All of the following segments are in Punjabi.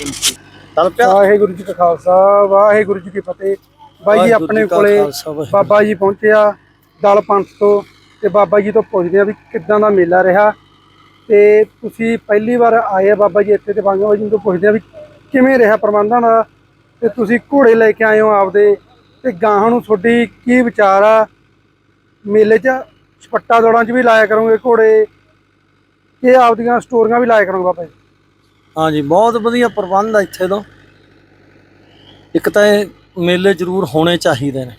ਵਾਹਿਗੁਰੂ ਜੀ ਕਾ ਖਾਲਸਾ ਵਾਹਿਗੁਰੂ ਜੀ ਕੀ ਫਤਿਹ। ਬਾਈ ਜੀ ਆਪਣੇ ਕੋਲੇ। ਬਾਬਾ ਜੀ ਪਹੁੰਚਿਆ ਦਲ ਪੰਥ ਤੋਂ ਤੇ ਬਾਬਾ ਜੀ ਤੋਂ ਪੁੱਛਦੇ ਆ ਵੀ ਕਿੱਦਾਂ ਦਾ ਮੇਲਾ ਰਿਹਾ। ਤੇ ਤੁਸੀਂ ਪਹਿਲੀ ਵਾਰ ਆਏ ਆ ਬਾਬਾ ਜੀ ਇੱਥੇ ਤੇ ਬਾਬਾ ਜੀ ਤੋਂ ਪੁੱਛਦੇ ਆ ਵੀ ਕਿਵੇਂ ਰਿਹਾ ਪ੍ਰਬੰਧਾਂ ਦਾ ਤੇ ਤੁਸੀਂ ਘੋੜੇ ਲੈ ਕੇ ਆਏ ਹੋ ਆਪਦੇ ਤੇ ਗਾਹਾਂ ਨੂੰ ਤੁਹਾਡੀ ਕੀ ਵਿਚਾਰ ਆ? ਮੇਲੇ 'ਚ ਛਪੱਟਾ ਦੌੜਾਂ 'ਚ ਵੀ ਲਾਇਆ ਕਰੋਗੇ ਘੋੜੇ। ਇਹ ਆਪਦੀਆਂ ਸਟੋਰੀਆਂ ਵੀ ਲਾਇਆ ਕਰੋਗੇ ਬਾਬਾ ਜੀ। ਹਾਂਜੀ ਬਹੁਤ ਵਧੀਆ ਪ੍ਰਬੰਧ ਆ ਇੱਥੇ ਤੋਂ। ਇੱਕ ਤਾਂ ਇਹ ਮੇਲੇ ਜ਼ਰੂਰ ਹੋਣੇ ਚਾਹੀਦੇ ਨੇ।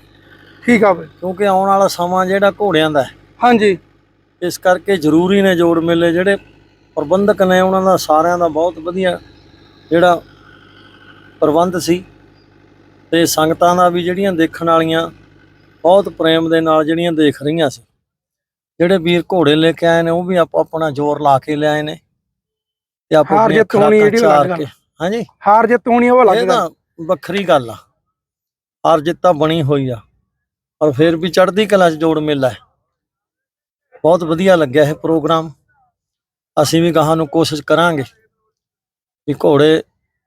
ਠੀਕ ਆ ਬਾਈ। ਕਿਉਂਕਿ ਆਉਣ ਵਾਲਾ ਸਮਾਂ ਜਿਹੜਾ ਘੋੜਿਆਂ ਦਾ ਹੈ। ਹਾਂਜੀ। ਇਸ ਕਰਕੇ ਜ਼ਰੂਰੀ ਨੇ ਜੋੜ ਮੇਲੇ ਜਿਹੜੇ ਪ੍ਰਬੰਧਕ ਨੇ ਉਹਨਾਂ ਦਾ ਸਾਰਿਆਂ ਦਾ ਬਹੁਤ ਵਧੀਆ ਜਿਹੜਾ ਪ੍ਰਬੰਧ ਸੀ। ਤੇ ਸੰਗਤਾਂ ਦਾ ਵੀ ਜਿਹੜੀਆਂ ਦੇਖਣ ਵਾਲੀਆਂ ਬਹੁਤ ਪ੍ਰੇਮ ਦੇ ਨਾਲ ਜਿਹੜੀਆਂ ਦੇਖ ਰਹੀਆਂ ਸੀ। ਜਿਹੜੇ ਵੀਰ ਘੋੜੇ ਲੈ ਕੇ ਆਏ ਨੇ ਉਹ ਵੀ ਆਪੋ ਆਪਣਾ ਜ਼ੋਰ ਲਾ ਕੇ ਲਿਆਏ ਨੇ। ਤੇ ਆਪੋ ਹਾਰ ਜਿੱਤ ਹੋਣੀ ਜਿਹੜੀ ਅਲੱਗ ਕੇ। ਹਾਂਜੀ। ਹਾਰ ਜਿੱਤ ਹੋਣੀ ਉਹ ਅਲੱਗ ਗੱਲ। ਵੱਖਰੀ ਗੱਲ ਆ। ਹਾਰ ਜਿੱਤ ਤਾਂ ਬਣੀ ਹੋਈ ਆ। ਪਰ ਫਿਰ ਵੀ ਚੜ੍ਹਦੀ ਕਲਾ 'ਚ ਜੋੜ ਮੇਲਾ ਹੈ। ਬਹੁਤ ਵਧੀਆ ਲੱਗਿਆ ਇਹ ਪ੍ਰੋਗਰਾਮ। ਅਸੀਂ ਵੀ ਗਾਹਾਂ ਨੂੰ ਕੋਸ਼ਿਸ਼ ਕਰਾਂਗੇ ਕਿ ਘੋੜੇ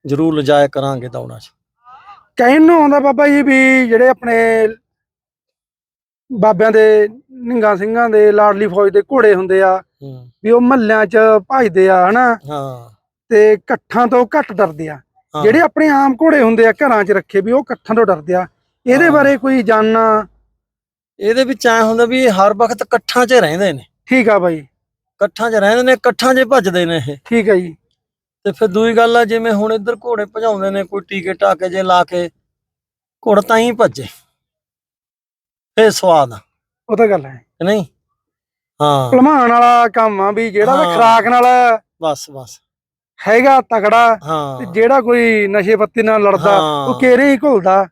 ਜ਼ਰੂਰ ਲਿਜਾਇਆ ਕਰਾਂਗੇ ਦੌੜਾਂ 'ਚ। ਕਹਿਣ ਨੂੰ ਆਉਂਦਾ ਬਾਬਾ ਜੀ ਵੀ ਜਿਹੜੇ ਆਪਣੇ ਬਾਬਿਆਂ ਦੇ ਨਿੰਗਾ ਸਿੰਘਾਂ ਦੇ ਲਾਡਲੀ ਫੌਜ ਦੇ ਘੋੜੇ ਹੁੰਦੇ ਆ। ਵੀ ਉਹ ਮਹੱਲਿਆਂ 'ਚ ਭਜਦੇ ਆ ਹਨਾ? ਹਾਂ। ਤੇ ਇਕੱਠਾਂ ਤੋਂ ਘੱਟ ਡਰਦੇ ਆ। ਜਿਹੜੇ ਆਪਣੇ ਆਮ ਘੋੜੇ ਹੁੰਦੇ ਆ ਘਰਾਂ 'ਚ ਰੱਖੇ ਵੀ ਉਹ ਇਕੱਠਾਂ ਤੋਂ ਡਰਦੇ ਆ। ਇਹਦੇ। ਬਾਰੇ ਕੋਈ ਜਾਣਨਾ? ਇਹਦੇ ਵਿੱਚ ਐ ਹੁੰਦਾ ਵੀ ਹਰ ਵਕਤ ਇਕੱਠਾਂ 'ਚ ਰਹਿੰਦੇ ਨੇ। ਠੀਕ ਆ ਬਾਈ। ਇਕੱਠਾਂ 'ਚ ਰਹਿੰਦੇ ਨੇ ਇਕੱਠਾਂ 'ਚ ਭੱਜਦੇ ਨੇ ਇਹ। ਠੀਕ ਆ ਜੀ। ਤੇ ਫਿਰ ਦੂਜੀ ਗੱਲ ਆ ਜਿਵੇਂ ਹੁਣ ਇੱਧਰ ਘੋੜੇ ਭਜਾਉਂਦੇ ਨੇ ਕੋਈ ਟੀਕੇ ਟਾਕੇ ਜੇ ਲਾ ਕੇ ਘੋੜਾ ਤਾਂ ਹੀ ਭੱਜੇ। ਇਹ ਸਵਾਦ ਆ। ਉਹ ਤਾਂ ਗੱਲ ਹੈ। ਕਿ ਨਹੀਂ? ਹਾਂ। ਭਲਮਾਨ ਵਾਲਾ ਕੰਮ ਆ ਵੀ ਜਿਹੜਾ ਤਾਂ ਹਾਂ। ਖਰਾਕ ਨਾਲ ਬਸ ਬਸ। ਹੈਗਾ ਤਕੜਾ ਤੇ ਹਾਂ ਜਿਹੜਾ ਕੋਈ ਨਸ਼ੇ ਪੱਤੇ ਨਾਲ ਲੜਦਾ ਹਾਂ। ਉਹ ਕੇਰੇ ਹੀ ਘੁਲਦਾ।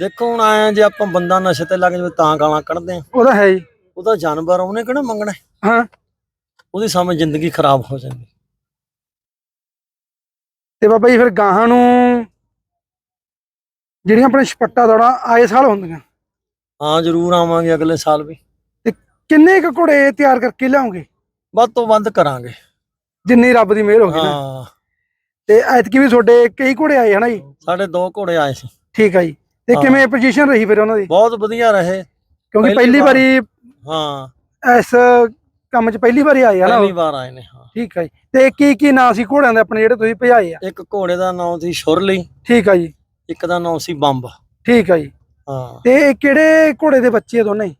ਦੇਖੋ ਹੁਣ ਆਇਆ ਜੇ ਆਪਾਂ ਬੰਦਾ ਨਸ਼ੇ ਤੇ ਲੱਗ ਜਾਵੇ ਤਾਂ ਗਾਲਾਂ ਕੱਢਦੇ ਆ। ਉਹਦਾ ਹੈ ਜੀ ਉਹਦਾ ਜਾਨਵਰ ਉਹਨੇ ਕਿਹੜਾ ਮੰਗਣਾ? ਹੈ? ਹਾਂ ਉਹਦੀ ਸਾਹਮਣੇ ਜ਼ਿੰਦਗੀ ਖਰਾਬ ਹੋ ਜਾਂਦੀ। ਤੇ ਬਾਬਾ ਜੀ ਫਿਰ ਗਾਹਾਂ ਨੂੰ ਜਿਹੜੀਆਂ ਆਪਣੇ ਛਪੱਟਾ ਦੌੜਾਂ ਆਏ ਸਾਲ ਹੁੰਦੀਆਂ। ਹਾਂ ਜ਼ਰੂਰ ਆਵਾਂਗੇ ਅਗਲੇ ਸਾਲ ਵੀ। ਕਿੰਨੇ ਕੁ ਘੋੜੇ ਤਿਆਰ ਕਰਕੇ ਲਿਆਉਂਗੇ? ਵੱਧ ਤੋਂ ਵੱਧ ਕਰਾਂਗੇ। ਜਿੰਨੀ ਰੱਬ ਦੀ ਮਿਹਰ ਹੋਗੀ ਨਾ। ਹਾਂ। ਤੇ ਐਤਕੀ ਵੀ ਤੁਹਾਡੇ ਕਈ ਘੋੜੇ ਆਏ ਹਨਾ ਜੀ? ਸਾਡੇ ਦੋ ਘੋੜੇ ਆਏ ਸੀ। ਠੀਕ ਆ ਜੀ। ਤੇ ਹਾਂ। ਕਿਵੇਂ ਪੋਜੀਸ਼ਨ ਰਹੀ ਫਿਰ ਉਹਨਾਂ ਦੀ? ਬਹੁਤ ਵਧੀਆ ਰਹੇ। ਕਿਉਂਕਿ ਪਹਿਲੀ ਪਹਿਲੀ ਵਾਰ- ਵਾਰੀ। ਹਾਂ। ਇਸ ਕੰਮ 'ਚ ਪਹਿਲੀ ਵਾਰੀ ਆਏ ਹਨਾ ਪਹਿਲੀ ਉਹ? ਵਾਰ ਆਏ ਨੇ ਹਾਂ। ਠੀਕ ਆ ਜੀ। ਤੇ ਕੀ ਕੀ ਨਾਂ ਸੀ ਘੋੜਿਆਂ ਦੇ ਆਪਣੇ ਜਿਹੜੇ ਤੁਸੀਂ ਭਜਾਏ ਆ? ਇੱਕ ਘੋੜੇ ਦਾ ਨਾਮ ਸੀ ਸ਼ੁਰਲੀ। ਠੀਕ ਆ ਜੀ। ਇੱਕ ਦਾ ਨਾਮ ਸੀ ਬੰਬ। ਠੀਕ ਆ ਜੀ। ਹਾਂ। ਤੇ ਇਹ ਕਿਹੜੇ ਘੋੜੇ ਦੇ ਬੱਚੇ ਆ ਦੋਨੇ?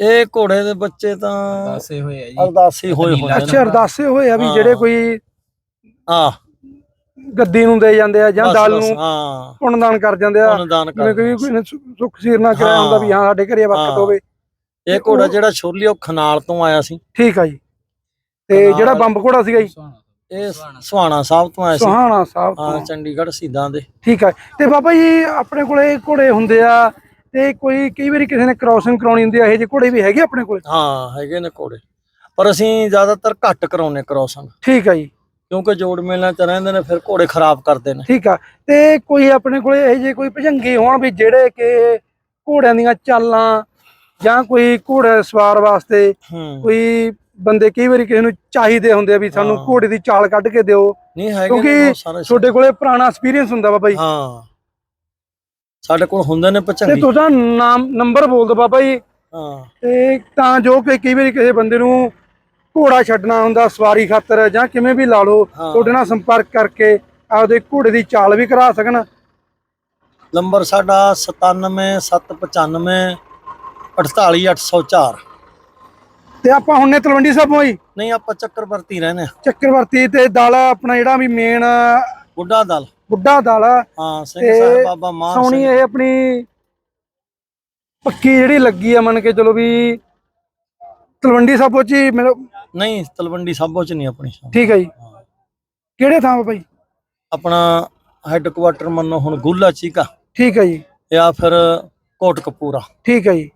ਇਹ ਘੋੜੇ ਦੇ ਬੱਚੇ ਤਾਂ ਦਾਸੇ ਹੋਏ ਆ ਜੀ। ਅਰਦਾਸੀ ਹੋਏ ਹੋਏ ਨੇ। ਅੱਛਾ ਅਰਦਾਸੇ ਹੋਏ ਆ ਵੀ ਹਾਂ। ਜਿਹੜੇ ਕੋਈ ਹਾਂ। ਗੱਦੀ ਨੂੰ ਦੇ ਜਾਂਦੇ ਆ ਜਾਂ ਬਸ, ਦਲ ਬਸ, ਨੂੰ ਹਾਂ। ਪੁੰਨਦਾਨ ਕਰ ਜਾਂਦੇ ਆ। ਅਨੁਦਾਨ ਜਿਵੇਂ ਕਰਦੇ ਕੋਈ ਕੋਈ ਨੇ ਸੁ- ਸੁੱਖ ਸੀਰ ਨਾ ਕਰਾਇਆ ਹੁੰਦਾ ਵੀ ਹਾਂ ਸਾਡੇ ਘਰੇ ਵਕਤ ਹਾਂ। ਹੋਵੇ। ਇਹ ਘੋੜਾ ਜਿਹੜਾ ਸ਼ੁਰਲੀ ਉਹ ਖਨਾਲ ਤੋਂ ਆਇਆ ਸੀ। ਠੀਕ ਆ ਜੀ। ਤੇ ਜਿਹੜਾ ਬੰਬ ਘੋੜਾ ਸੀਗਾ ਜੀ? ਇਹ ਸੁਹਾਣਾ ਸਾਹਿਬ। ਤੋਂ ਆਇਆ ਸੀ। ਸੁਹਾਣਾ ਸਾਹਿਬ ਹਾਂ ਤੋਂ। ਚੰਡੀਗੜ੍ਹ ਸਿੱਧਾਂ ਦੇ। ਠੀਕ ਆ। ਤੇ ਬਾਬਾ ਜੀ ਆਪਣੇ ਕੋਲੇ ਘੋੜੇ ਹੁੰਦੇ ਆ ਤੇ ਕੋਈ ਕਈ ਵਾਰੀ ਕਿਸੇ ਨੇ ਕ੍ਰਾਸਿੰਗ ਕਰਾਉਣੀ ਹੁੰਦੀ ਆ ਇਹ ਜਿਹੇ ਘੋੜੇ ਵੀ ਹੈਗੇ ਆਪਣੇ ਕੋਲੇ? ਹਾਂ ਹੈਗੇ ਨੇ ਘੋੜੇ। ਪਰ ਅਸੀਂ ਜ਼ਿਆਦਾਤਰ ਘੱਟ ਕਰਾਉਨੇ ਕ੍ਰੋਸਿੰਗ ਠੀਕ ਆ ਜੀ। ਕਿਉਂਕਿ ਜੋੜ ਮੇਲਿਆਂ ਚ ਰਹਿੰਦੇ ਨੇ ਫਿਰ ਘੋੜੇ ਖਰਾਬ ਕਰਦੇ ਨੇ। ਠੀਕ ਆ। ਤੇ ਕੋਈ ਆਪਣੇ ਕੋਲੇ ਇਹ ਜਿਹੇ ਕੋਈ ਭਜੰਗੇ ਹੋਣ ਵੀ ਜਿਹੜੇ ਕਿ ਘੋੜਿਆਂ ਦੀਆਂ ਚਾਲਾਂ ਜਾਂ ਕੋਈ ਘੋੜਾ ਸਵਾਰ ਵਾਸਤੇ ਕੋਈ ਬੰਦੇ ਕਈ ਵਾਰੀ ਕਿਸੇ ਨੂੰ ਚਾਹੀਦੇ ਹੁੰਦੇ ਆ ਵੀ ਸਾਨੂੰ। ਘੋੜੇ ਦੀ ਚਾਲ ਕੱਢ ਕੇ ਦਿਓ। ਨਹੀਂ ਹੈਗੇ ਕਿਉਂਕਿ ਤੁਹਾਡੇ ਕੋਲੇ ਪੁਰਾਣਾ ਐਕਸਪੀਰੀਅੰਸ ਹੁੰਦਾ ਬਾਬਾ ਜੀ। ਹਾਂ। ਸਾਡੇ ਕੋਲ ਹੁੰਦੇ ਨੇ ਤੇ ਪਚੰਗੀ। ਤੁਹਾਡਾ ਨਾਮ ਨੰਬਰ ਬੋਲ ਦਿਓ ਬਾਬਾ ਜੀ। ਹਾਂ। ਤੇ ਤਾਂ ਜੋ ਕਿ ਕਈ ਵਾਰੀ ਕਿਸੇ ਬੰਦੇ ਨੂੰ ਘੋੜਾ ਛੱਡਣਾ ਹੁੰਦਾ ਸਵਾਰੀ ਖਾਤਰ ਜਾਂ ਕਿਵੇਂ ਵੀ ਲਾ ਲਓ। ਤੁਹਾਡੇ ਨਾਲ ਸੰਪਰਕ ਕਰਕੇ ਆਪਦੇ ਘੋੜੇ ਦੀ ਚਾਲ ਵੀ ਕਰਾ ਸਕਣ। ਨੰਬਰ ਸਾਡਾ 97795 48804 ਤੇ ਆਪਾਂ ਹੁਣ ਨੇ ਤਲਵੰਡੀ ਸਾਹਿਬੋਂ ਹੀ ਨਹੀਂ ਆਪਾਂ ਚੱਕਰਵਰਤੀ ਰਹਿੰਦੇ ਆ ਚੱਕਰਵਰਤੀ ਤੇ ਦਲ ਆਪਣਾ ਜਿਹੜਾ ਵੀ ਮੇਨ ਬੁੱਢਾ ਦਲ। ਬੁੱਢਾ ਦਲ ਹਾਂ ਸਿੰਘ ਸਾਹਿਬ ਬਾਬਾ ਮਾਨ ਸੋਣੀ ਸਿੰਘ। ਇਹ ਆਪਣੀ ਪੱਕੀ ਜਿਹੜੀ ਲੱਗੀ ਆ ਮੰਨ ਕੇ ਚਲੋ ਵੀ ਤਲਵੰਡੀ ਸਾਬੋ ਚ ਮਤਲਬ ਨਹੀਂ ਤਲਵੰਡੀ ਸਾਬੋ ਚ ਨਹੀਂ ਆਪਣੀ। ਠੀਕ ਹੈ ਜੀ। ਕਿਹੜੇ ਥਾਂ ਜੀ? ਆਪਣਾ ਹੈੱਡਕੁਆਟਰ ਮੰਨੋ ਹੁਣ ਗੁੱਲਾ ਚੀਕਾ। ਠੀਕ ਹੈ ਜੀ। ਜਾਂ ਫਿਰ ਕੋਟਕਪੂਰਾ ਠੀਕ ਹੈ ਜੀ।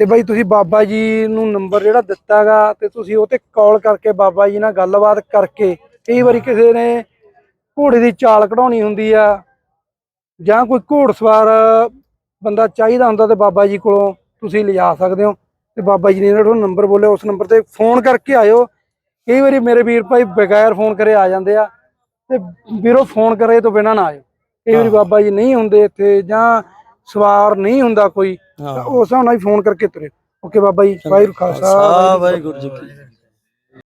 ਤੇ ਬਾਈ ਤੁਸੀਂ ਬਾਬਾ ਜੀ ਨੂੰ ਨੰਬਰ ਜਿਹੜਾ ਦਿੱਤਾਗਾ ਤੇ ਤੁਸੀਂ ਉਹ ਤੇ ਕਾਲ ਕਰਕੇ ਬਾਬਾ ਜੀ ਨਾਲ ਗੱਲਬਾਤ ਕਰਕੇ ਕਈ ਵਾਰੀ ਕਿਸੇ ਨੇ ਘੋੜੇ ਦੀ ਚਾਲ ਕਢਾਉਣੀ ਹੁੰਦੀ ਆ ਜਾਂ ਕੋਈ ਘੋੜਸਵਾਰ ਬੰਦਾ ਚਾਹੀਦਾ ਹੁੰਦਾ ਤੇ ਬਾਬਾ ਜੀ ਕੋਲੋਂ ਤੁਸੀਂ ਲਿਜਾ ਸਕਦੇ ਹੋ। ਤੇ ਬਾਬਾ ਜੀ ਨੇ ਜਿਹੜਾ ਤੁਹਾਨੂੰ ਨੰਬਰ ਬੋਲਿਆ ਉਸ ਨੰਬਰ ਤੇ ਫੋਨ ਕਰਕੇ ਆਇਓ। ਕਈ ਵਾਰੀ ਮੇਰੇ ਵੀਰ ਭਾਈ ਬਗੈਰ ਫੋਨ ਕਰੇ ਆ ਜਾਂਦੇ ਆ। ਤੇ ਵੀਰੋ ਫੋਨ ਕਰੇ ਤੋਂ ਬਿਨਾਂ ਨਾ ਆਇਓ। ਕਈ ਵਾਰੀ ਬਾਬਾ ਜੀ ਨਹੀਂ ਹੁੰਦੇ ਇੱਥੇ ਜਾਂ ਸਵਾਰ ਨਹੀਂ ਹੁੰਦਾ ਕੋਈ ਤਾਂ ਉਸ ਹਿਸਾਬ ਨਾਲ ਹੀ ਫੋਨ ਕਰਕੇ ਤੁਰੇ। ਓਕੇ ਬਾਬਾ ਜੀ ਵਾਹਿਗੁਰੂ ਖਾਲਸਾ ਵਾਹਿਗੁਰੂ ਜੀ ਕੀ